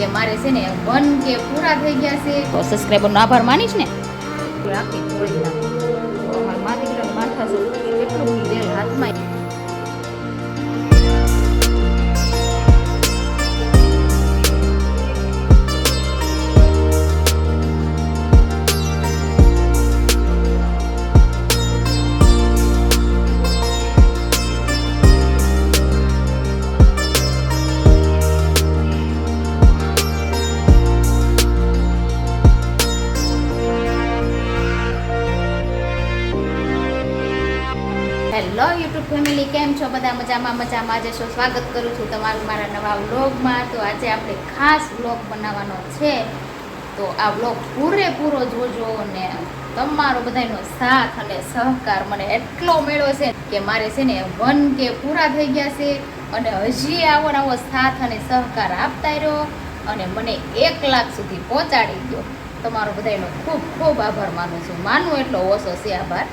કે મારે છે ને વન કે પૂરા થઈ ગયા છે, તો સબસ્ક્રાઈબરનો આભાર માનીશ ને. રાખી થોડી માથા કેટલું હાથમાં ફેમિલી, કેમ છો? બધા મજામાં મજામાં. આજે શું સ્વાગત કરું છું તમારું મારા નવા વ્લોગમાં. તો આજે આપણે ખાસ વ્લોગ બનાવવાનો છે. તો આ વ્લોગ પૂરેપૂરો જોજો અને તમારો બધાનો સાથ અને સહકાર મને એટલો મળ્યો છે કે મારે છે ને વન કે પૂરા થઈ ગયા છે અને હજી આવો નવો સાથ અને સહકાર આપતા રહ્યો અને મને એક લાખ સુધી પહોંચાડી ગયો તમારો બધાનો ખૂબ ખૂબ આભાર માનું છું. માનું એટલો ઓછો છે આભાર.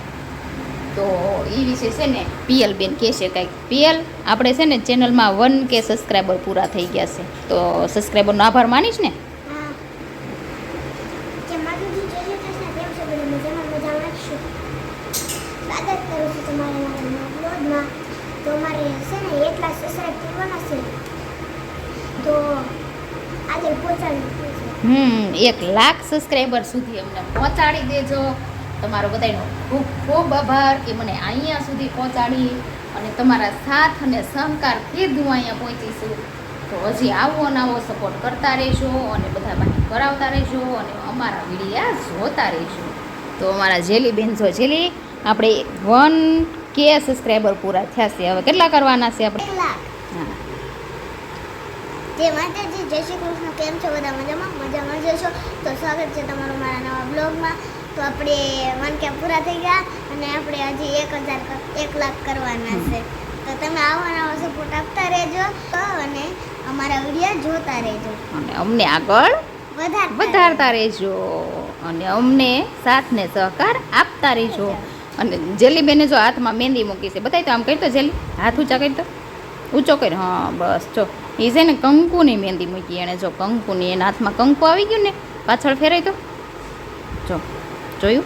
તો એ વિશે છે ને પીએલ બેન કહેશે કંઈક. પીએલ આપણે છે ને ચેનલમાં વન કે સબસ્ક્રાઈબર પૂરા થઈ ગયા છે. તો સબસ્ક્રાઈબરનો આભાર માનીશ ને? હમ એક લાખ સબસ્ક્રાઈબર સુધી અમને પહોંચાડી દેજો. તમારો બધાનો ખૂબ ખૂબ આભાર કે મને અહીંયા સુધી પહોંચાડી અને તમારા સાથ અને સહકારથી જ હું અહીંયા પહોંચી છું. તો હજી આવો ને આવો સપોર્ટ કરતા રહેજો અને બધા બાકી કરાવતા રહેજો અને અમારા વિડીયા જોતા રહેજો. તો અમારા જેલી બેન જો જેલી આપણે વન કે સબસ્ક્રાઈબર પૂરા થયા છે. હવે કેટલા કરવાના છે આપણે? હા. જય માતાજી જય શ્રી કૃષ્ણ કેમ છો? બધા મજામાં? મજામાં જશો તો સ્વાગત છે તમારું મારા નવા બ્લોગમાં. તો આપણે વન કે પૂરા થઈ ગયા અને આપણે હજી એક હજાર એક લાખ કરવાના છે. તો તમે આવવાના આવો સપોર્ટ આપતા રહેજો અને અમારા વીડિયો જોતા રહેજો. અને અમને આગળ વધારતા રહેજો. અને અમને સાથ ને સહકાર આપતા રહેજો. અને જેલીબેને જો હાથમાં મહેંદી મૂકી છે બતાવી તો આમ કરી તો જેલી. હાથ ઊંચા કરી તો? ઊંચો કરી. હા બસ. જો એ છે ને કંકુની મહેંદી મૂકી એણે જો કંકુની એના હાથમાં કંકુ આવી ગયું ને પાછળ ફેરાય તો જો. જોયું?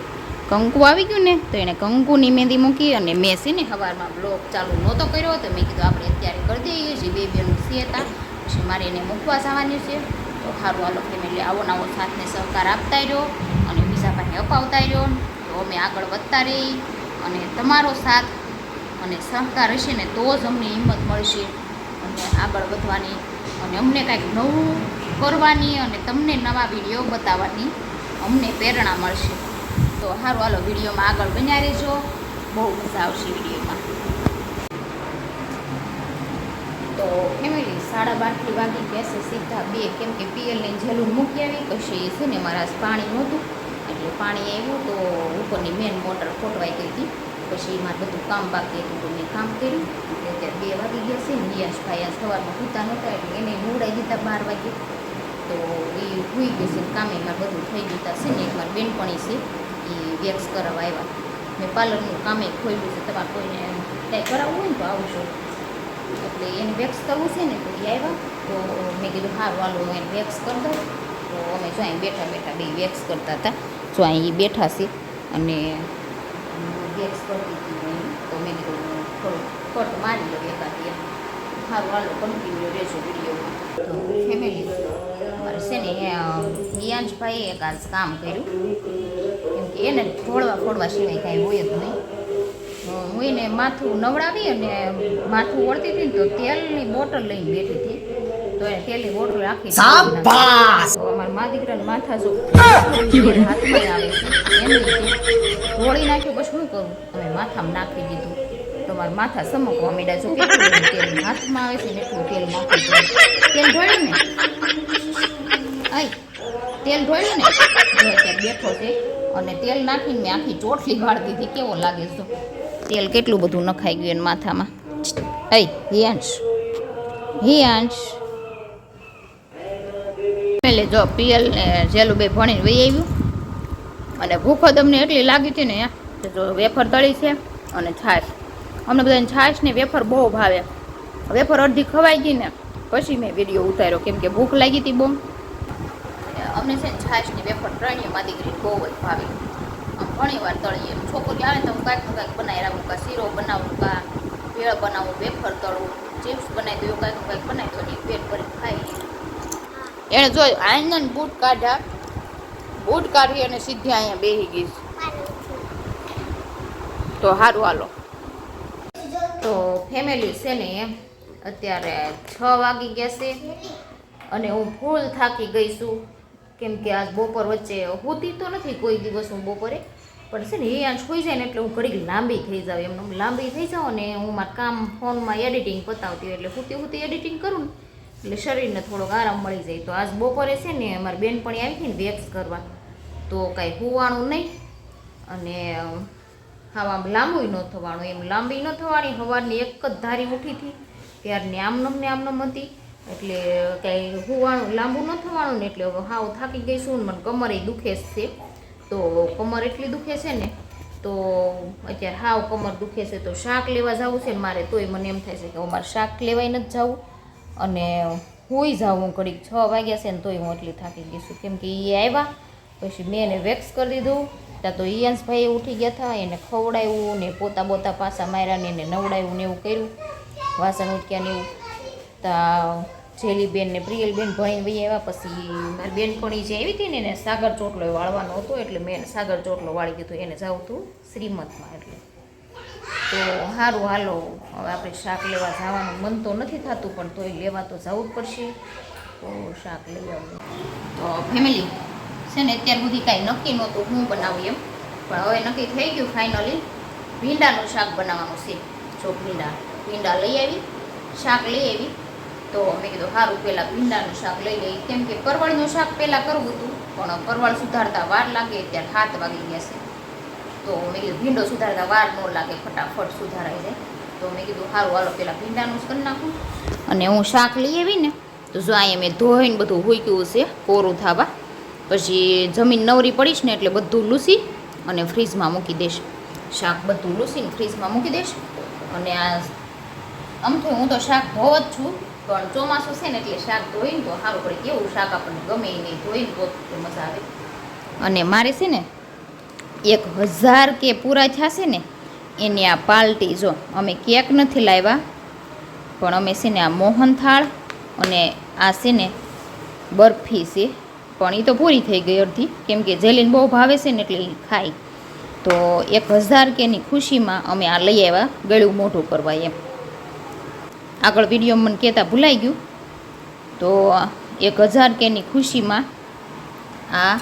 કંકુ આવી ગયું ને, તો એણે કંકુની મહેંદી મૂકી અને મેં છે ને સવારમાં બ્લોગ ચાલુ નહોતો કર્યો, તો મેં કીધું આપણે અત્યારે કરી દઈએ છીએ બે બેનું સી હતા પછી મારે એને મૂકવા જવાની છે. તો સારું હાલો એટલે આવો નવો સાથને સહકાર આપતા રહ્યો અને બીજા ભાઈને અપાવતા રહ્યો. તો અમે આગળ વધતા રહી અને તમારો સાથ અને સહકાર હશે ને, તો જ અમને હિંમત મળશે. અને આગળ વધવાની અને અમને કાંઈક નવું કરવાની અને તમને નવા વીડિયો બતાવવાની અમને પ્રેરણા મળશે. તો સારું હાલો વિડીયોમાં આગળ બન્યા રહેજો. બહુ મજા આવશે વિડીયોમાં. તો ફેમિલી, સાડા બારથી વાગી ગયા છે. સીધા બે, કેમ કે પીએલને જેલું મૂકી આવી, પછી છે ને મારા પાણી નહોતું. એટલે પાણી આવ્યું તો ઉપરની મેન મોટર ખોટવાઈ ગઈ હતી. પછી મારે બધું કામ બાકી હતું તો મેં કામ કર્યું. એટલે અત્યારે બે વાગી ગયા છે. નિયાસભાઈ આ સવારમાં સૂતા નહોતા એટલે એને મોડાઈ દીધા બાર વાગે. તો એ હોઈ ગયું છે કામે. મારે બધું થઈ ગયું છે ને. એક મારી બેનપણી છે. એ વેક્સ કરાવવા આવ્યા. મેં પાર્લરનું કામે ખોલ્યું છે, તમારે કોઈને કંઈ કરાવવું હોય ને તો આવજો. એટલે એને વેક્સ કરવું છે ને, તો એ આવ્યા. તો મેં કીધું સારું હાલો એને વેક્સ કરી દઉં. તો અમે જો અહીં બેઠા બેઠા બે વેક્સ કરતા હતા. જો અહીં બેઠા છે અને વેક્સ કરતી હતી તો મેં કીધું, થોડું કટ મારી લો એકાદી સારું હાલો કન્ટિન્યુ રહેજો વિડીયોમાં. તો ફેમિલી છે ને હિયાંશભાઈએ એક આજ કામ કર્યું. એને ફોડવા ફોડવા સિવાય કાંઈ હોય જ નહીં. હું એને માથું નવડાવી અને માથું ઓળતી હતી ને તો તેલની બોટલ લઈને બેઠી હતી. તો એને તેલની બોટલ રાખી! અમારા મા દીકરાને માથા જો હાથમાં આવે છે. એમ ધોળી નાખ્યું પછી શું કરું અમે માથામાં નાખી દીધું. તો મારા માથા સમકવા માંડ્યા જો કેટલું તેલ હાથમાં આવે છે ને એટલું તેલ નાખી તેલ ઢોળ્યું ને? આય તેલ ઢોળ્યું ને? બેઠો છે. અને તેલ નાખીને મેં આખી ચોટલી વાળતી હતી કેવો લાગે છે? તેલ કેટલું બધું નખાઈ ગયું એને માથામાં? અય હિયાંશ. હિયાંશ. એટલે જો પિયલ ને જેલું બે ભણીને વહી આવ્યું. અને ભૂખ જ અમને એટલી લાગી હતી ને જો વેફર તળી છે અને છાશ. અમને બધાને છાશ ને વેફર બહુ ભાવે. વેફર અડધી ખવાઈ ગઈ ને, પછી મેં વીડિયો ઉતાર્યો. કેમ કે ભૂખ લાગી હતી બહુ. અમને છે ને છાશની વેફર ત્રણેયમાં દીકરી બહુ જ ભાવે. આમ ઘણી વાર તળીએ. છોકરી આવે ને તો હું કાંઈક ને કાંઈક બનાવી રાખું. કાં શીરો બનાવું કાં ભેળ બનાવું વેફર તળવું ચિપ્સ બનાવી દઉં કાંઈક ને કાંઈક બનાવી દઉં પેટ ભરી ખાઈ એણે જોયું આનંદ બૂટ કાઢ્યા. બૂટ કાઢી અને સીધી અહીંયા બેસી ગઈ તો સારું હાલો. તો ફેમિલી છે ને એમ અત્યારે છ વાગી ગયા છે. અને હું ફૂલ થાકી ગઈ છું. કેમ કે આજ બપોર વચ્ચે હોતી તો નથી કોઈ દિવસ હું બપોરે, પણ છે ને એ આંચ હોઈ જાય ને એટલે હું ઘડીક લાંબી થઈ જાઉં. એમને લાંબી થઈ જાઉં અને હું મારા કામ ફોનમાં એડિટિંગ પતાવતી હોય એટલે હુતી હુતી એડિટિંગ કરું ને, એટલે શરીરને થોડોક આરામ મળી જાય. તો આજ બપોરે છે ને મારી બેનપણી આવી હતી ને વેક્સ કરવા, તો કાંઈ હોવાણું નહીં અને હા આમ લાંબુય ન થવાનું. એમ લાંબી ન થવાની સવારની એક જ ધારી ઉઠી હતી. ત્યારની આમનમ ને આમનમ હતી. એટલે કાંઈ હોવાનું, લાંબુ ન થવાનું ને એટલે હવે હાવ થાકી ગઈ છું ને મને કમરે દુખે છે. તો કમર એટલી દુખે છે ને, તો અત્યારે હાવ કમર દુખે છે, તો શાક લેવા જવું છે ને મારે, તોય મને એમ થાય છે કે હું મારે શાક લેવાય નથી જવું. અને હુંય જાઉં હું ઘડીક છ વાગ્યા છે ને તોય હું એટલી થાકી ગઈ છું. કેમ કે એ આવ્યા, પછી મેં એને વેક્સ કરી દીધું. ત્યાં તો ઈયાંશભાઈ ઉઠી ગયા હતા, એને ખવડાવ્યું ને પોતા બોતા પાછા માર્યા ને એને નવડાવ્યું ને એવું કર્યું. વાસણ ઉટક્યા ને એવું. તા, જેલીબેન ને પ્રિયલબેન ભણીને ભાઈ આવ્યા પછી મારી બેનપણી જે આવી હતી ને એને સાગર ચોટલો વાળવાનો હતો, એટલે મેં સાગર ચોટલો વાળી દીધો એને જાવું હતું શ્રીમતમાં એટલે. તો સારું હાલો, હવે આપણે શાક લેવા જવાનું, મન તો નથી થતું, પણ તોય લેવા તો જવું જ પડશે. તો શાક લઈ આવું તો ફેમિલી છે ને, અત્યાર સુધી કાંઈ નક્કી નહોતું હું બનાવું એમ. પણ હવે નક્કી થઈ ગયું ફાઇનલી ભીંડાનું શાક બનાવવાનું છે. જો ભીંડા ભીંડા લઈ આવી, શાક લઈ આવી તો મેં કીધું સારું પહેલાં ભીંડાનું શાક લઈ લઈ કેમ કે પરવળનું શાક પહેલાં કરવું હતું, પણ પરવળ સુધારતા વાર લાગે, ત્યારે હાથ વાગી ગયા છે. તો મેં કીધું, ભીંડો સુધારતા વાર ન લાગે, ફટાફટ સુધારાઈ જાય. તો મેં કીધું સારું હાલો, પહેલાં ભીંડાનું જ કરી નાખું અને હું શાક લઈ આવી ને, તો જો અહીંયા મેં ધોઈને બધું હુંક્યું છે, કોરું થાવા પછી જમીન નવરી પડીશ ને એટલે બધું લૂસી અને ફ્રીજમાં મૂકી દઈશ. શાક બધું લૂસીને ફ્રીજમાં મૂકી દઈશ. અને આ, આમ હું તો શાક ધોવ જ છું પણ ચોમાસું છે ને એટલે શાક ધોઈને તો સારું પડે. કેવું શાક આપણને ગમે નહીં, ધોઈને તો મજા આવે. અને મારે છે ને એક હજાર કે પૂરા થશે ને, એની આ પાલટી જો અમે કેક નથી લાવ્યા, પણ અમે છે ને આ મોહનથાળ અને આ છે ને બરફી છે, પણ એ તો પૂરી થઈ ગઈ અડધી. કેમ કે જેલીને બહુ ભાવે છે ને એટલે ખાય. તો એક હજાર કેની ખુશીમાં અમે આ લઈ આવ્યા ગળું મોઢું કરવા એમ. આગળ વીડિયો મને કહેતા ભૂલાઈ ગયું. તો એક હજાર કેની ખુશીમાં આ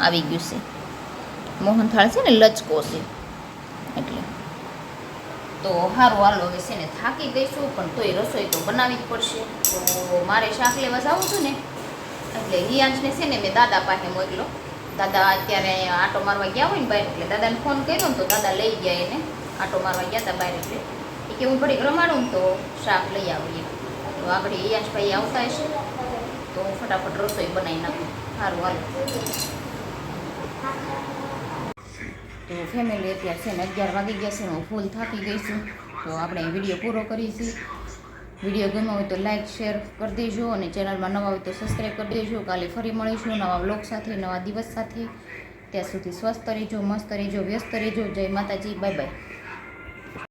આવી ગયું છે. મોહનથાળ છે ને લચકો છે. એટલે. તો સારું હાલો હવે છે ને થાકી ગઈશું, પણ તોય રસોઈ તો બનાવવી જ પડશે. તો મારે શાક લેવા જવું છું ને, એટલે હિયાંશને છે ને મેં દાદા પાસે મોકલો. દાદા અત્યારે આટો મારવા ગયા હોય ને બહાર, એટલે દાદાને ફોન કર્યો ને તો દાદા લઈ ગયા એને. આટો મારવા ગયા હતા બહાર એટલે. કે હું ઘડીક રમાડું તો શાક લઈ આવીએ. તો આપણે હિયાંશભાઈ આવતા હશે. તો હું ફટાફટ રસોઈ બનાવી નાખું. સારું હાલો તો ફેમિલી અત્યારે છે ને અગિયાર વાગી ગયા છે હું ફૂલ થાકી ગઈ છું. તો આપણે વીડિયો પૂરો કરીશું વીડિયો ગમ્યો હોય તો લાઇક શેર કરી દેજો અને ચેનલમાં નવા હોય તો સબસ્ક્રાઈબ કરી દેજો. કાલે ફરી મળીશું નવા બ્લોગ સાથે, નવા દિવસ સાથે. ત્યાં સુધી સ્વસ્થ રહેજો, મસ્ત રહેજો, વ્યસ્ત રહેજો. જય માતાજી બાય બાય